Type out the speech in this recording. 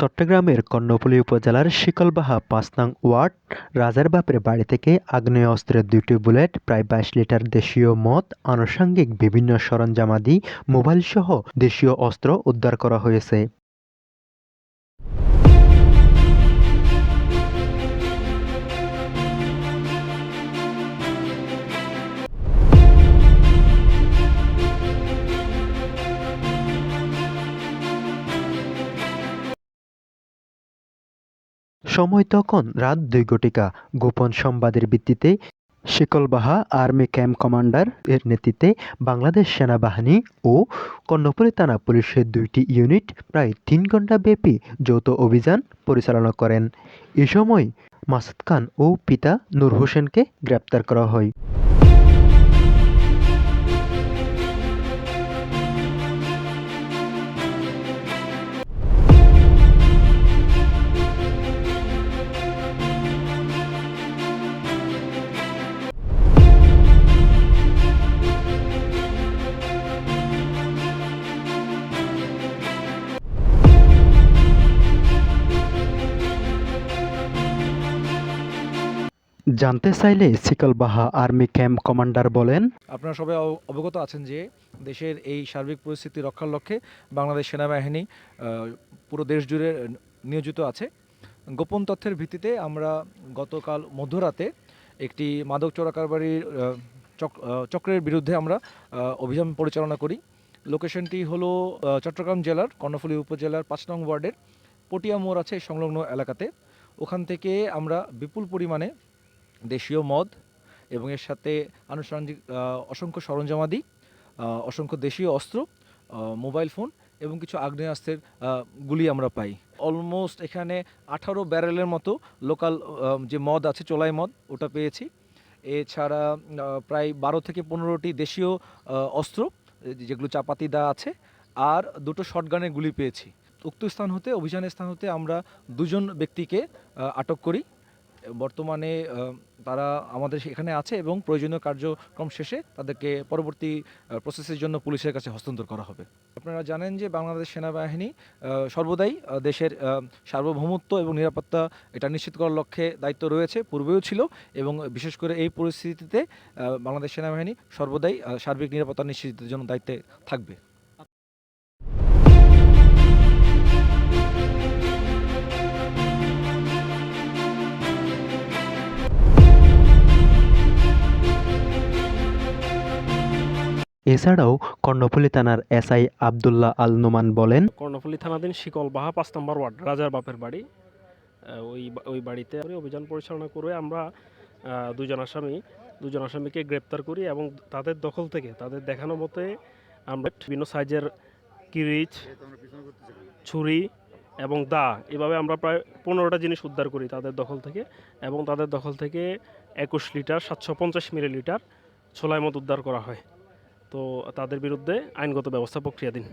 চট্টগ্রামের কর্ণফুলী উপজেলার শিকলবাহা পাঁচ নং ওয়ার্ড রাজার বাপের বাড়ি থেকে আগ্নেয় অস্ত্রের দুটি বুলেট, প্রায় বাইশ লিটার দেশীয় মদ, আনুষঙ্গিক বিভিন্ন সরঞ্জামাদি মোবাইলসহ দেশীয় অস্ত্র উদ্ধার করা হয়েছে। সময় তখন রাত দুই ঘটিকা। গোপন সংবাদের ভিত্তিতে শিকলবাহা আর্মি ক্যাম্প কমান্ডার এর নেতৃত্বে বাংলাদেশ সেনাবাহিনী ও কর্ণপুরে থানা পুলিশের দুইটি ইউনিট প্রায় তিন ঘণ্টা ব্যাপী যৌথ অভিযান পরিচালনা করেন। এ সময় মাসুদ খান ও পিতা নূর হোসেনকে গ্রেপ্তার করা হয়। জানতে চাইলে শিকলবাহা আর্মি ক্যাম্প কমান্ডার বলেন। আপনারা সবাই অব- অবগত আছেন যে দেশের এই সার্বিক পরিস্থিতি রক্ষার লক্ষ্যে বাংলাদেশ সেনাবাহিনী পুরো দেশ জুড়ে নিয়োজিত আছে। গোপন তথ্যের ভিত্তিতে আমরা গতকাল মধ্যরাতে একটি মাদক চোরাকারবারির চক্রের বিরুদ্ধে আমরা অভিযান পরিচালনা করি। লোকেশনটি হলো চট্টগ্রাম জেলার, কর্ণফুলী উপজেলার পাঁচ নং ওয়ার্ডের পটিয়া মোড় আছে সংলগ্ন এলাকাতে। ওখান থেকে আমরা বিপুল পরিমাণে দেশীয় মদ এবং এর সাথে আনুষঙ্গিক অসংখ্য সরঞ্জামাদি অসংখ্য দেশীয় অস্ত্র মোবাইল ফোন এবং কিছু আগ্নেয়াস্ত্রের গুলি আমরা পাই। অলমোস্ট এখানে আঠারো ব্যারেলের মতো লোকাল যে মদ আছে, চোলাই মদ, ওটা পেয়েছি। এছাড়া প্রায় বারো থেকে পনেরোটি দেশীয় অস্ত্র, যেগুলো চাপাতি দা আছে, আর দুটো শটগানের গুলি পেয়েছি। উক্ত স্থান হতে, অভিযানের স্থান হতে আমরা দুজন ব্যক্তিকে আটক করি। বর্তমানে তারা আমাদের এখানে আছে এবং প্রয়োজনীয় কার্যক্রম শেষে তাদেরকে পরবর্তী প্রসেসের জন্য পুলিশের কাছে হস্তান্তর করা হবে। আপনারা জানেন যে বাংলাদেশ সেনাবাহিনী সর্বদাই দেশের সার্বভৌমত্ব এবং নিরাপত্তা এটা নিশ্চিত করার লক্ষ্যে দায়িত্ব রয়েছে, পূর্বেও ছিল এবং বিশেষ করে এই পরিস্থিতিতে বাংলাদেশ সেনাবাহিনী সর্বদাই সার্বিক নিরাপত্তা নিশ্চিতের জন্য দায়িত্বে থাকবে। এছাড়াও কর্ণফুলী থানার এসআই আবদুল্লাহ আল নোমান বলেন, কর্ণফুলী থানাধীন শিকলবাহা পাঁচ নম্বর ওয়ার্ড, রাজার বাপের বাড়ি। ওই ওই বাড়িতে অভিযান পরিচালনা করে আমরা দুজন আসামি, দুজন আসামিকে গ্রেপ্তার করি এবং তাদের দখল থেকে, তাদের দেখানো মতে আমরা বিভিন্ন সাইজের কিরিচ, ছুরি এবং দা, এভাবে আমরা প্রায় পনেরোটা জিনিস উদ্ধার করি তাদের দখল থেকে এবং তাদের দখল থেকে একুশ লিটার সাতশো পঞ্চাশ মিলিলিটার ছোলাই মদ উদ্ধার করা হয়। তো তাদের বিরুদ্ধে আইনগত ব্যবস্থা প্রক্রিয়াধীন।